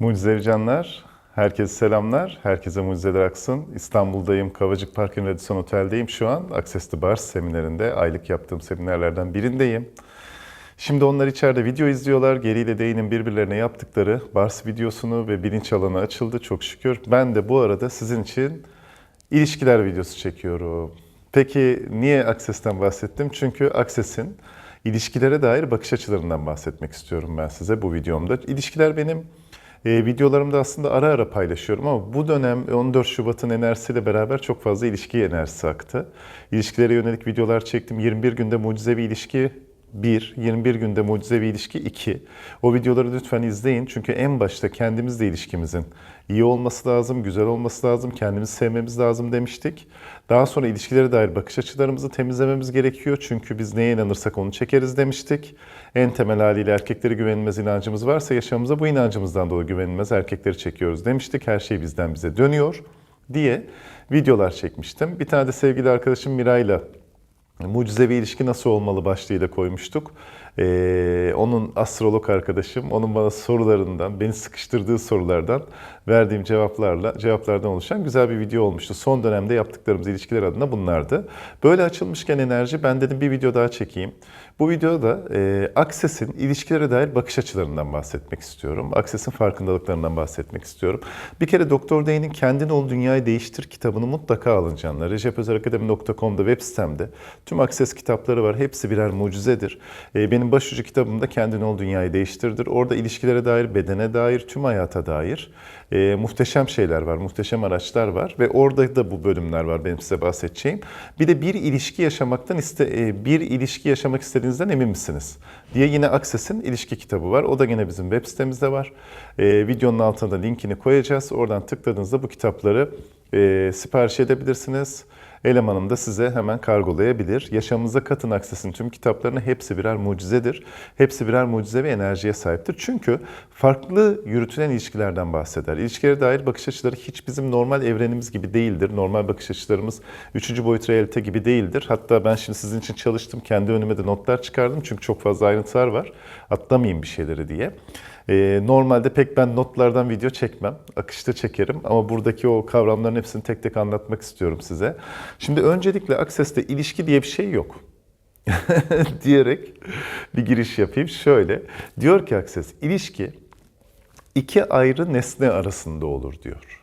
Mucizevi canlar, herkese selamlar, herkese mucizeler aksın. İstanbul'dayım, Kavacık Park'ın Radisson Otel'deyim şu an. Access to Bars seminerinde, aylık yaptığım seminerlerden birindeyim. Şimdi onlar içeride video izliyorlar. Geri ile Değin'in birbirlerine yaptıkları Bars videosunu ve bilinç alanı açıldı çok şükür. Ben de bu arada sizin için ilişkiler videosu çekiyorum. Peki niye Access'ten bahsettim? Çünkü Access'in ilişkilere dair bakış açılarından bahsetmek istiyorum ben size bu videomda. İlişkiler benim e, videolarımda aslında ara ara paylaşıyorum ama bu dönem 14 Şubat'ın enerjisiyle beraber çok fazla ilişki enerjisi aktı. İlişkilere yönelik videolar çektim. 21 günde mucizevi ilişki 1, 21 günde mucizevi ilişki 2. O videoları lütfen izleyin çünkü en başta kendimizle ilişkimizin iyi olması lazım, güzel olması lazım, kendimizi sevmemiz lazım demiştik. Daha sonra ilişkilere dair bakış açılarımızı temizlememiz gerekiyor çünkü biz neye inanırsak onu çekeriz demiştik. En temel haliyle erkeklere güvenilmez inancımız varsa yaşamımıza bu inancımızdan dolayı güvenilmez erkekleri çekiyoruz demiştik. Her şey bizden bize dönüyor diye videolar çekmiştim. Bir tane de sevgili arkadaşım Miray'la Mucizevi ilişki nasıl olmalı başlığıyla koymuştuk. Ee, onun astrolog arkadaşım, onun bana sorularından, beni sıkıştırdığı sorulardan verdiğim cevaplarla, cevaplardan oluşan güzel bir video olmuştu. Son dönemde yaptıklarımız ilişkiler adına bunlardı. Böyle açılmışken enerji ben dedim bir video daha çekeyim. Bu videoda e, Access'in ilişkilere dair bakış açılarından bahsetmek istiyorum. Access'in farkındalıklarından bahsetmek istiyorum. Bir kere Doktor Day'nin Kendin Ol Dünyayı Değiştir kitabını mutlaka alın canlar. recepözerakademi.com'da web sitemde tüm Access kitapları var. Hepsi birer mucizedir. E, benim başucu kitabım da Kendin Ol Dünyayı Değiştir'dir. Orada ilişkilere dair, bedene dair, tüm hayata dair e, muhteşem şeyler var, muhteşem araçlar var ve orada da bu bölümler var benim size bahsedeceğim. Bir de bir ilişki yaşamaktan iste e, bir ilişki yaşamak istediğinizden emin misiniz? diye yine Access'in ilişki kitabı var. O da yine bizim web sitemizde var. E, videonun altına da linkini koyacağız. Oradan tıkladığınızda bu kitapları e, sipariş edebilirsiniz. Elemanım da size hemen kargolayabilir. Yaşamınıza katın Access'in tüm kitaplarını hepsi birer mucizedir. Hepsi birer mucize ve enerjiye sahiptir. Çünkü farklı yürütülen ilişkilerden bahseder. İlişkilere dair bakış açıları hiç bizim normal evrenimiz gibi değildir. Normal bakış açılarımız üçüncü boyut realite gibi değildir. Hatta ben şimdi sizin için çalıştım. Kendi önüme de notlar çıkardım. Çünkü çok fazla ayrıntılar var. Atlamayayım bir şeyleri diye. Ee, normalde pek ben notlardan video çekmem. Akışta çekerim ama buradaki o kavramların hepsini tek tek anlatmak istiyorum size. Şimdi öncelikle Access'te ilişki diye bir şey yok. diyerek bir giriş yapayım. Şöyle diyor ki Access, ilişki iki ayrı nesne arasında olur diyor.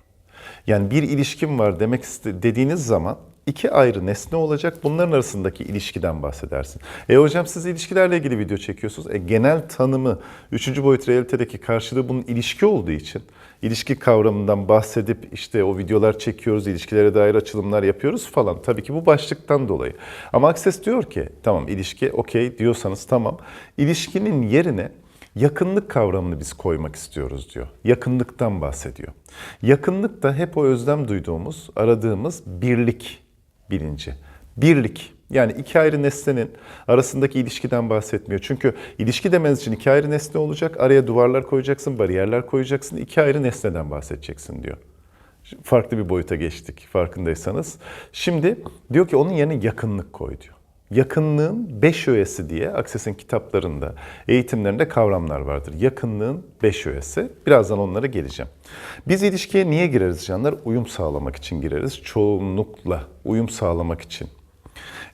Yani bir ilişkim var demek dediğiniz zaman iki ayrı nesne olacak. Bunların arasındaki ilişkiden bahsedersin. E hocam siz ilişkilerle ilgili video çekiyorsunuz. E genel tanımı, üçüncü boyut realitedeki karşılığı bunun ilişki olduğu için ilişki kavramından bahsedip işte o videolar çekiyoruz, ilişkilere dair açılımlar yapıyoruz falan. Tabii ki bu başlıktan dolayı. Ama Access diyor ki tamam ilişki okey diyorsanız tamam. İlişkinin yerine yakınlık kavramını biz koymak istiyoruz diyor. Yakınlıktan bahsediyor. Yakınlık da hep o özlem duyduğumuz, aradığımız birlik bilinci. Birlik. Yani iki ayrı nesnenin arasındaki ilişkiden bahsetmiyor. Çünkü ilişki demeniz için iki ayrı nesne olacak. Araya duvarlar koyacaksın, bariyerler koyacaksın. iki ayrı nesneden bahsedeceksin diyor. Farklı bir boyuta geçtik farkındaysanız. Şimdi diyor ki onun yerine yakınlık koy diyor. Yakınlığın beş öğesi diye Access'in kitaplarında, eğitimlerinde kavramlar vardır. Yakınlığın beş öğesi. Birazdan onlara geleceğim. Biz ilişkiye niye gireriz canlar? Uyum sağlamak için gireriz. Çoğunlukla uyum sağlamak için.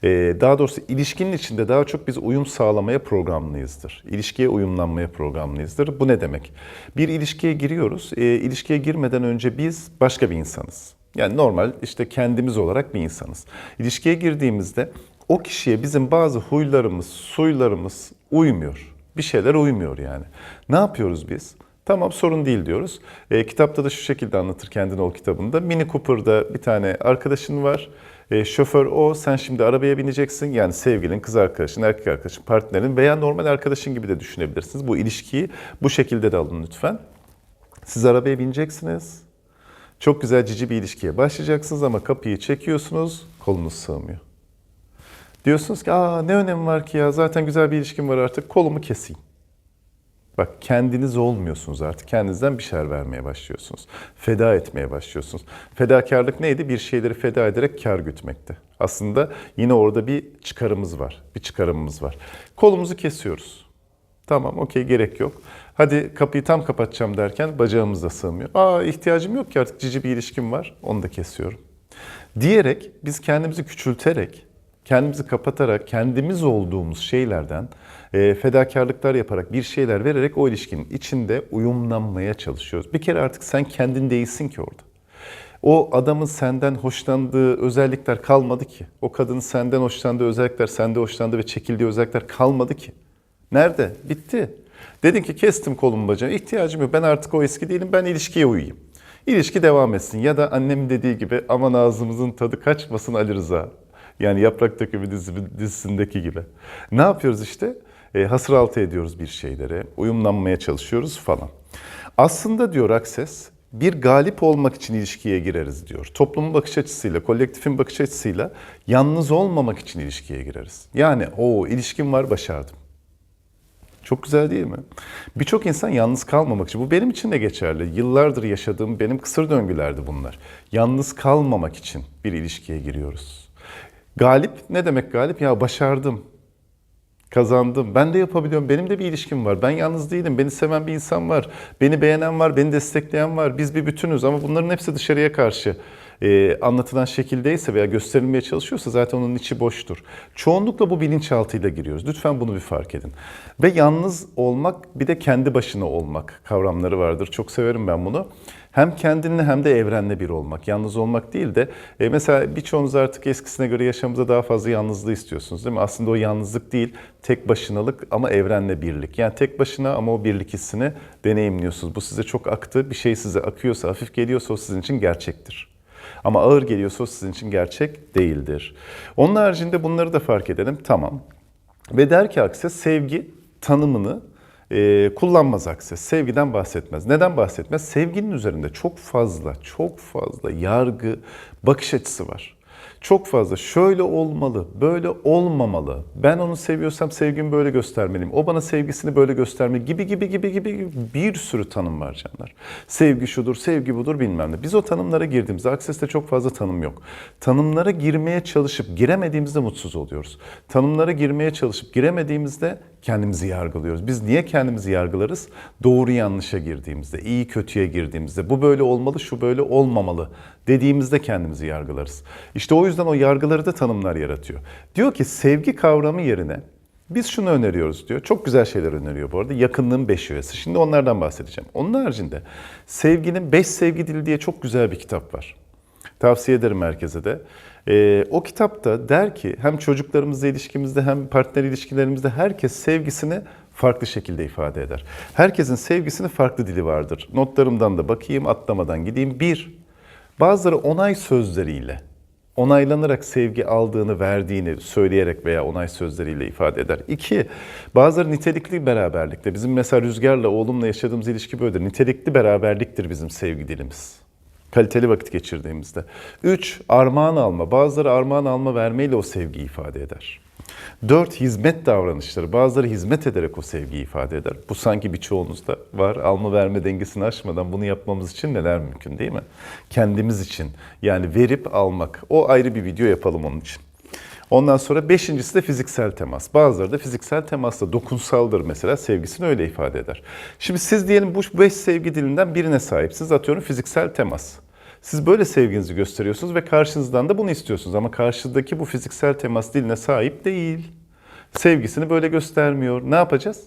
Ee, daha doğrusu ilişkinin içinde daha çok biz uyum sağlamaya programlıyızdır. İlişkiye uyumlanmaya programlıyızdır. Bu ne demek? Bir ilişkiye giriyoruz. Ee, ilişkiye girmeden önce biz başka bir insanız. Yani normal işte kendimiz olarak bir insanız. İlişkiye girdiğimizde o kişiye bizim bazı huylarımız, suylarımız uymuyor. Bir şeyler uymuyor yani. Ne yapıyoruz biz? Tamam sorun değil diyoruz. E, kitapta da şu şekilde anlatır Kendin Ol kitabında. Mini Cooper'da bir tane arkadaşın var. E, şoför o, sen şimdi arabaya bineceksin. Yani sevgilin, kız arkadaşın, erkek arkadaşın, partnerin veya normal arkadaşın gibi de düşünebilirsiniz. Bu ilişkiyi bu şekilde de alın lütfen. Siz arabaya bineceksiniz. Çok güzel cici bir ilişkiye başlayacaksınız ama kapıyı çekiyorsunuz, kolunuz sığmıyor. Diyorsunuz ki Aa, ne önemi var ki ya zaten güzel bir ilişkim var artık kolumu keseyim. Bak kendiniz olmuyorsunuz artık. Kendinizden bir şeyler vermeye başlıyorsunuz. Feda etmeye başlıyorsunuz. Fedakarlık neydi? Bir şeyleri feda ederek kar gütmekti. Aslında yine orada bir çıkarımız var. Bir çıkarımımız var. Kolumuzu kesiyoruz. Tamam okey gerek yok. Hadi kapıyı tam kapatacağım derken bacağımız da sığmıyor. Aa ihtiyacım yok ki artık cici bir ilişkim var. Onu da kesiyorum. Diyerek biz kendimizi küçülterek, kendimizi kapatarak, kendimiz olduğumuz şeylerden e, fedakarlıklar yaparak, bir şeyler vererek o ilişkinin içinde uyumlanmaya çalışıyoruz. Bir kere artık sen kendin değilsin ki orada. O adamın senden hoşlandığı özellikler kalmadı ki. O kadının senden hoşlandığı özellikler, sende hoşlandığı ve çekildiği özellikler kalmadı ki. Nerede? Bitti. Dedin ki kestim kolumu bacağımı. İhtiyacım yok. Ben artık o eski değilim. Ben ilişkiye uyuyayım. İlişki devam etsin. Ya da annemin dediği gibi aman ağzımızın tadı kaçmasın Ali Rıza. Yani Yaprak Dökümü dizi- dizisindeki gibi. Ne yapıyoruz işte? E, hasır ediyoruz bir şeylere. Uyumlanmaya çalışıyoruz falan. Aslında diyor Akses, bir galip olmak için ilişkiye gireriz diyor. Toplumun bakış açısıyla, kolektifin bakış açısıyla yalnız olmamak için ilişkiye gireriz. Yani o ilişkim var başardım. Çok güzel değil mi? Birçok insan yalnız kalmamak için, bu benim için de geçerli. Yıllardır yaşadığım benim kısır döngülerdi bunlar. Yalnız kalmamak için bir ilişkiye giriyoruz. Galip ne demek galip? Ya başardım, kazandım. Ben de yapabiliyorum. Benim de bir ilişkim var. Ben yalnız değilim. Beni seven bir insan var. Beni beğenen var. Beni destekleyen var. Biz bir bütünüz ama bunların hepsi dışarıya karşı e, anlatılan şekildeyse veya gösterilmeye çalışıyorsa zaten onun içi boştur. Çoğunlukla bu bilinçaltıyla giriyoruz. Lütfen bunu bir fark edin. Ve yalnız olmak bir de kendi başına olmak kavramları vardır. Çok severim ben bunu. Hem kendinle hem de evrenle bir olmak. Yalnız olmak değil de e, mesela birçoğunuz artık eskisine göre yaşamımıza daha fazla yalnızlığı istiyorsunuz değil mi? Aslında o yalnızlık değil, tek başınalık ama evrenle birlik. Yani tek başına ama o birlik hissini deneyimliyorsunuz. Bu size çok aktı. Bir şey size akıyorsa, hafif geliyorsa o sizin için gerçektir. Ama ağır geliyorsa sizin için gerçek değildir. Onun haricinde bunları da fark edelim. Tamam. Ve der ki Akses sevgi tanımını e, kullanmaz Akses. Sevgiden bahsetmez. Neden bahsetmez? Sevginin üzerinde çok fazla, çok fazla yargı, bakış açısı var. Çok fazla şöyle olmalı, böyle olmamalı. Ben onu seviyorsam sevgimi böyle göstermeliyim. O bana sevgisini böyle göstermeli gibi gibi gibi gibi gibi bir sürü tanım var canlar. Sevgi şudur, sevgi budur bilmem ne. Biz o tanımlara girdiğimizde Akses'te çok fazla tanım yok. Tanımlara girmeye çalışıp giremediğimizde mutsuz oluyoruz. Tanımlara girmeye çalışıp giremediğimizde kendimizi yargılıyoruz. Biz niye kendimizi yargılarız? Doğru yanlışa girdiğimizde, iyi kötüye girdiğimizde, bu böyle olmalı, şu böyle olmamalı dediğimizde kendimizi yargılarız. İşte o yüzden o yargıları da tanımlar yaratıyor. Diyor ki sevgi kavramı yerine biz şunu öneriyoruz diyor. Çok güzel şeyler öneriyor bu arada. Yakınlığın beş öğesi. Şimdi onlardan bahsedeceğim. Onun haricinde sevginin beş sevgi dili diye çok güzel bir kitap var. Tavsiye ederim herkese de. Ee, o kitapta der ki hem çocuklarımızla ilişkimizde hem partner ilişkilerimizde herkes sevgisini farklı şekilde ifade eder. Herkesin sevgisinin farklı dili vardır. Notlarımdan da bakayım, atlamadan gideyim. Bir, bazıları onay sözleriyle, onaylanarak sevgi aldığını, verdiğini söyleyerek veya onay sözleriyle ifade eder. İki, bazıları nitelikli beraberlikte. Bizim mesela Rüzgar'la, oğlumla yaşadığımız ilişki böyledir. Nitelikli beraberliktir bizim sevgi dilimiz. Kaliteli vakit geçirdiğimizde. Üç, armağan alma. Bazıları armağan alma vermeyle o sevgiyi ifade eder. Dört, hizmet davranışları. Bazıları hizmet ederek o sevgiyi ifade eder. Bu sanki birçoğunuzda var. Alma verme dengesini aşmadan bunu yapmamız için neler mümkün değil mi? Kendimiz için. Yani verip almak. O ayrı bir video yapalım onun için. Ondan sonra beşincisi de fiziksel temas. Bazıları da fiziksel temasla dokunsaldır mesela sevgisini öyle ifade eder. Şimdi siz diyelim bu beş sevgi dilinden birine sahipsiniz. Atıyorum fiziksel temas. Siz böyle sevginizi gösteriyorsunuz ve karşınızdan da bunu istiyorsunuz. Ama karşıdaki bu fiziksel temas diline sahip değil. Sevgisini böyle göstermiyor. Ne yapacağız?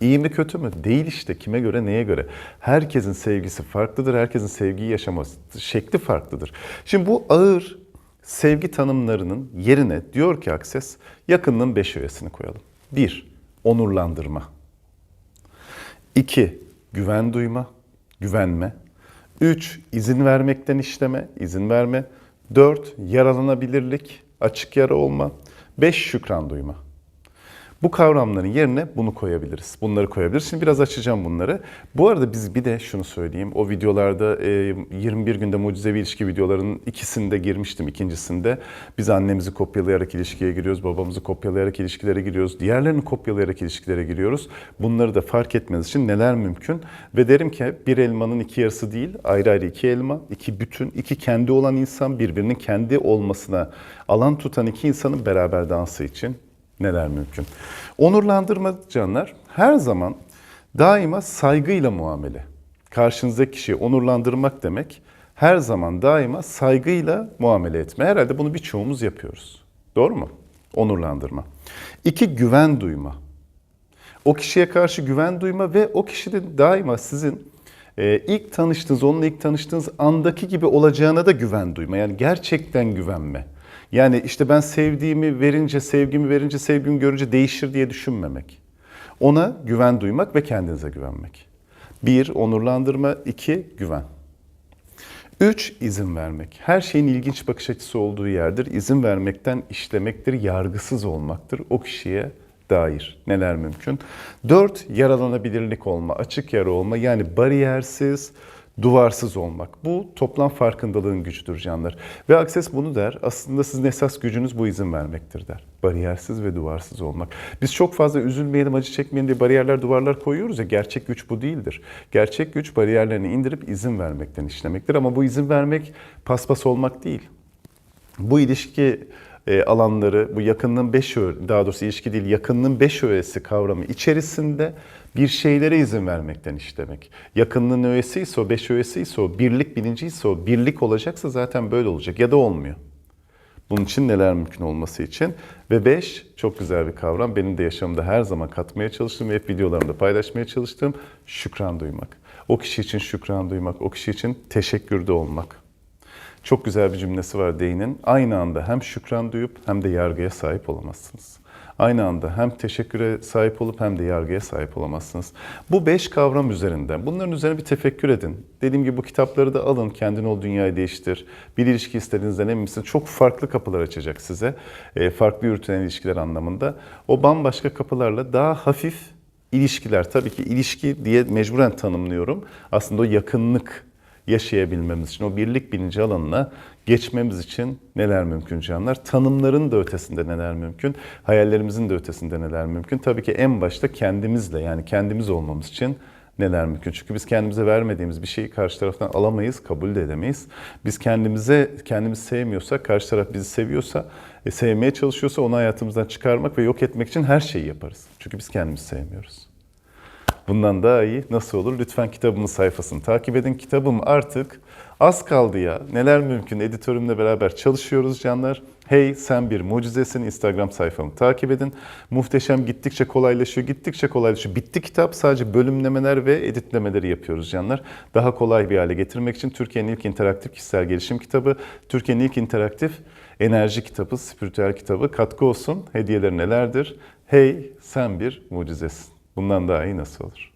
İyi mi kötü mü? Değil işte. Kime göre, neye göre? Herkesin sevgisi farklıdır. Herkesin sevgiyi yaşaması şekli farklıdır. Şimdi bu ağır sevgi tanımlarının yerine diyor ki Akses, yakınlığın beş öğesini koyalım. Bir, onurlandırma. İki, güven duyma, güvenme. Üç, izin vermekten işleme, izin verme. Dört, yaralanabilirlik, açık yara olma. Beş, şükran duyma. Bu kavramların yerine bunu koyabiliriz. Bunları koyabiliriz. Şimdi biraz açacağım bunları. Bu arada biz bir de şunu söyleyeyim. O videolarda e, 21 günde mucizevi ilişki videolarının ikisinde girmiştim. İkincisinde biz annemizi kopyalayarak ilişkiye giriyoruz. Babamızı kopyalayarak ilişkilere giriyoruz. Diğerlerini kopyalayarak ilişkilere giriyoruz. Bunları da fark etmeniz için neler mümkün? Ve derim ki bir elmanın iki yarısı değil, ayrı ayrı iki elma, iki bütün, iki kendi olan insan birbirinin kendi olmasına alan tutan iki insanın beraber dansı için neler mümkün? Onurlandırma canlar her zaman daima saygıyla muamele. Karşınızdaki kişiyi onurlandırmak demek her zaman daima saygıyla muamele etme. Herhalde bunu birçoğumuz yapıyoruz. Doğru mu? Onurlandırma. İki, güven duyma. O kişiye karşı güven duyma ve o kişinin daima sizin e, ilk tanıştığınız, onunla ilk tanıştığınız andaki gibi olacağına da güven duyma. Yani gerçekten güvenme. Yani işte ben sevdiğimi verince, sevgimi verince, sevgimi görünce değişir diye düşünmemek. Ona güven duymak ve kendinize güvenmek. Bir, onurlandırma. iki güven. Üç, izin vermek. Her şeyin ilginç bakış açısı olduğu yerdir. İzin vermekten işlemektir, yargısız olmaktır o kişiye dair. Neler mümkün? Dört, yaralanabilirlik olma, açık yara olma yani bariyersiz, duvarsız olmak. Bu toplam farkındalığın gücüdür canlar. Ve Akses bunu der. Aslında sizin esas gücünüz bu izin vermektir der. Bariyersiz ve duvarsız olmak. Biz çok fazla üzülmeyelim, acı çekmeyelim diye bariyerler, duvarlar koyuyoruz ya. Gerçek güç bu değildir. Gerçek güç bariyerlerini indirip izin vermekten işlemektir. Ama bu izin vermek paspas olmak değil. Bu ilişki e, alanları, bu yakınlığın beş öğe, daha doğrusu ilişki değil, yakınlığın beş öğesi kavramı içerisinde bir şeylere izin vermekten işlemek. Yakınlığın öğesi ise o, beş öğesi ise o, birlik bilinci ise o, birlik olacaksa zaten böyle olacak ya da olmuyor. Bunun için neler mümkün olması için. Ve beş, çok güzel bir kavram. Benim de yaşamımda her zaman katmaya çalıştığım ve hep videolarımda paylaşmaya çalıştığım şükran duymak. O kişi için şükran duymak, o kişi için teşekkürde olmak. Çok güzel bir cümlesi var Dey'nin. Aynı anda hem şükran duyup hem de yargıya sahip olamazsınız. Aynı anda hem teşekküre sahip olup hem de yargıya sahip olamazsınız. Bu beş kavram üzerinden, bunların üzerine bir tefekkür edin. Dediğim gibi bu kitapları da alın, kendin ol dünyayı değiştir. Bir ilişki istediğinizden emin misiniz? Çok farklı kapılar açacak size. E, farklı yürütülen ilişkiler anlamında. O bambaşka kapılarla daha hafif ilişkiler, tabii ki ilişki diye mecburen tanımlıyorum. Aslında o yakınlık yaşayabilmemiz için, o birlik bilinci alanına geçmemiz için neler mümkün canlar? Tanımların da ötesinde neler mümkün? Hayallerimizin de ötesinde neler mümkün? Tabii ki en başta kendimizle yani kendimiz olmamız için neler mümkün? Çünkü biz kendimize vermediğimiz bir şeyi karşı taraftan alamayız, kabul de edemeyiz. Biz kendimize kendimizi sevmiyorsak, karşı taraf bizi seviyorsa, e, sevmeye çalışıyorsa onu hayatımızdan çıkarmak ve yok etmek için her şeyi yaparız. Çünkü biz kendimizi sevmiyoruz. Bundan daha iyi nasıl olur? Lütfen kitabımın sayfasını takip edin. Kitabım artık az kaldı ya. Neler mümkün? Editörümle beraber çalışıyoruz canlar. Hey sen bir mucizesin. Instagram sayfamı takip edin. Muhteşem gittikçe kolaylaşıyor. Gittikçe kolaylaşıyor. Bitti kitap. Sadece bölümlemeler ve editlemeleri yapıyoruz canlar. Daha kolay bir hale getirmek için Türkiye'nin ilk interaktif kişisel gelişim kitabı, Türkiye'nin ilk interaktif enerji kitabı, spiritüel kitabı katkı olsun. Hediyeler nelerdir? Hey sen bir mucizesin. Bundan daha iyi nasıl olur?